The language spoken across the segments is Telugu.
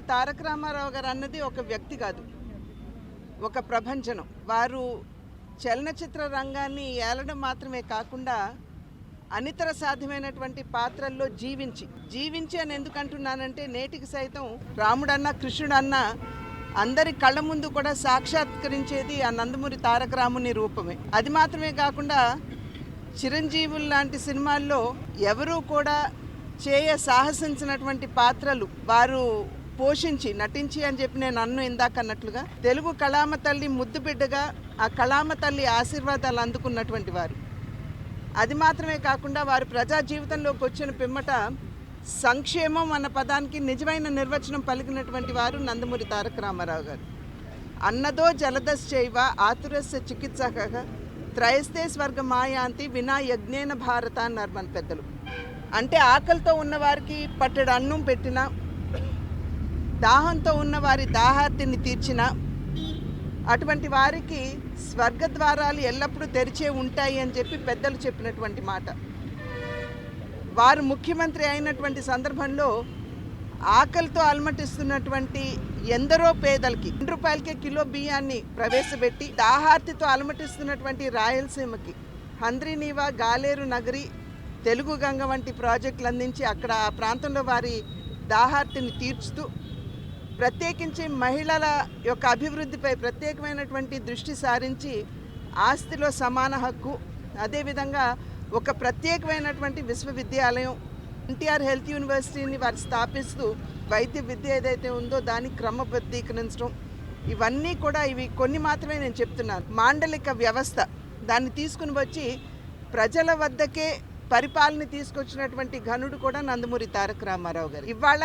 తారక రామారావు గారు అన్నది ఒక వ్యక్తి కాదు. ఒక ప్రభంజనం. వారు చలనచిత్ర రంగాన్ని ఏలడం మాత్రమే కాకుండా అనితర సాధ్యమైనటువంటి పాత్రల్లో జీవించి జీవించి అని ఎందుకు అంటున్నానంటే నేటికి సైతం రాముడన్న కృష్ణుడన్న అందరి కళ్ళ ముందు కూడా సాక్షాత్కరించేది ఆ నందమూరి తారక రాముని రూపమే. అది మాత్రమే కాకుండా చిరంజీవులు లాంటి సినిమాల్లో ఎవరూ కూడా చేయ సాహసించినటువంటి పాత్రలు వారు పోషించి నటించి అని చెప్పి నేను అన్ను ఇందాక అన్నట్లుగా తెలుగు కళామ తల్లి ముద్దు బిడ్డగా ఆ కళామ తల్లి ఆశీర్వాదాలు అందుకున్నటువంటి వారు. అది మాత్రమే కాకుండా వారు ప్రజా జీవితంలోకి వచ్చిన పిమ్మట సంక్షేమం అన్న పదానికి నిజమైన నిర్వచనం పలికినటువంటి వారు నందమూరి తారక రామారావు గారు. అన్నదో జలదశ్చైవ ఆతురస్య చికిత్సక త్రయస్తే స్వర్గ మాయాంతి వినా యజ్ఞేన భారత అన్నారు మన పెద్దలు. అంటే ఆకలితో ఉన్నవారికి పట్టెడు అన్నం పెట్టిన దాహంతో ఉన్న వారి దాహార్తిని తీర్చిన అటువంటి వారికి స్వర్గద్వారాలు ఎల్లప్పుడూ తెరిచే ఉంటాయి అని చెప్పి పెద్దలు చెప్పినటువంటి మాట. వారు ముఖ్యమంత్రి అయినటువంటి సందర్భంలో ఆకలితో అలమటిస్తున్నటువంటి ఎందరో పేదలకి రెండు రూపాయలకే కిలో బియ్యాన్ని ప్రవేశపెట్టి దాహార్తితో అలమటిస్తున్నటువంటి రాయలసీమకి హంద్రీనీవా గాలేరు నగరి తెలుగు గంగ వంటి ప్రాజెక్టులు అందించి అక్కడ ఆ ప్రాంతంలో వారి దాహార్తిని తీర్చుతూ ప్రత్యేకించి మహిళల యొక్క అభివృద్ధిపై ప్రత్యేకమైనటువంటి దృష్టి సారించి ఆస్తిలో సమాన హక్కు అదేవిధంగా ఒక ప్రత్యేకమైనటువంటి విశ్వవిద్యాలయం ఎన్టీఆర్ హెల్త్ యూనివర్సిటీని వారు స్థాపిస్తూ వైద్య విద్య ఏదైతే ఉందో దాన్ని క్రమబద్ధీకరించడం. ఇవన్నీ కూడా ఇవి కొన్ని మాత్రమే నేను చెప్తున్నాను. మాండలిక వ్యవస్థ దాన్ని తీసుకుని వచ్చి ప్రజల వద్దకే పరిపాలన తీసుకొచ్చినటువంటి ఘనుడు కూడా నందమూరి తారక రామారావు గారు. ఇవాళ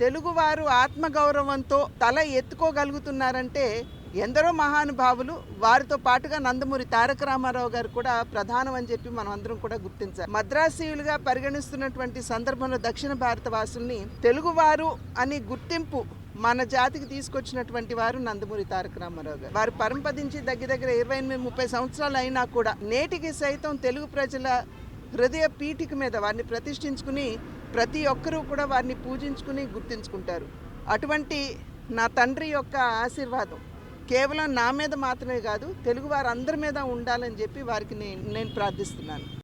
తెలుగువారు ఆత్మగౌరవంతో తల ఎత్తుకోగలుగుతున్నారంటే ఎందరో మహానుభావులు వారితో పాటుగా నందమూరి తారక రామారావు గారు కూడా ప్రధానం అని చెప్పి మనం అందరం కూడా గుర్తించాలి మద్రాసీయులుగా పరిగణిస్తున్నటువంటి సందర్భంలో దక్షిణ భారత వాసుల్ని తెలుగువారు అని గుర్తింపు మన జాతికి తీసుకొచ్చినటువంటి వారు నందమూరి తారక రామారావు గారు. వారు పరంపదించి దగ్గర దగ్గర ఇరవై ఎనిమిది ముప్పై సంవత్సరాలు అయినా కూడా నేటికి సైతం తెలుగు ప్రజల హృదయ పీఠిక మీద వారిని ప్రతిష్ఠించుకుని ప్రతి ఒక్కరూ కూడా వారిని పూజించుకుని గుర్తించుకుంటారు. అటువంటి నా తండ్రి యొక్క ఆశీర్వాదం కేవలం నా మీద మాత్రమే కాదు తెలుగు వారందరి మీద ఉండాలని చెప్పి వారికి నేను నేను ప్రార్థిస్తున్నాను.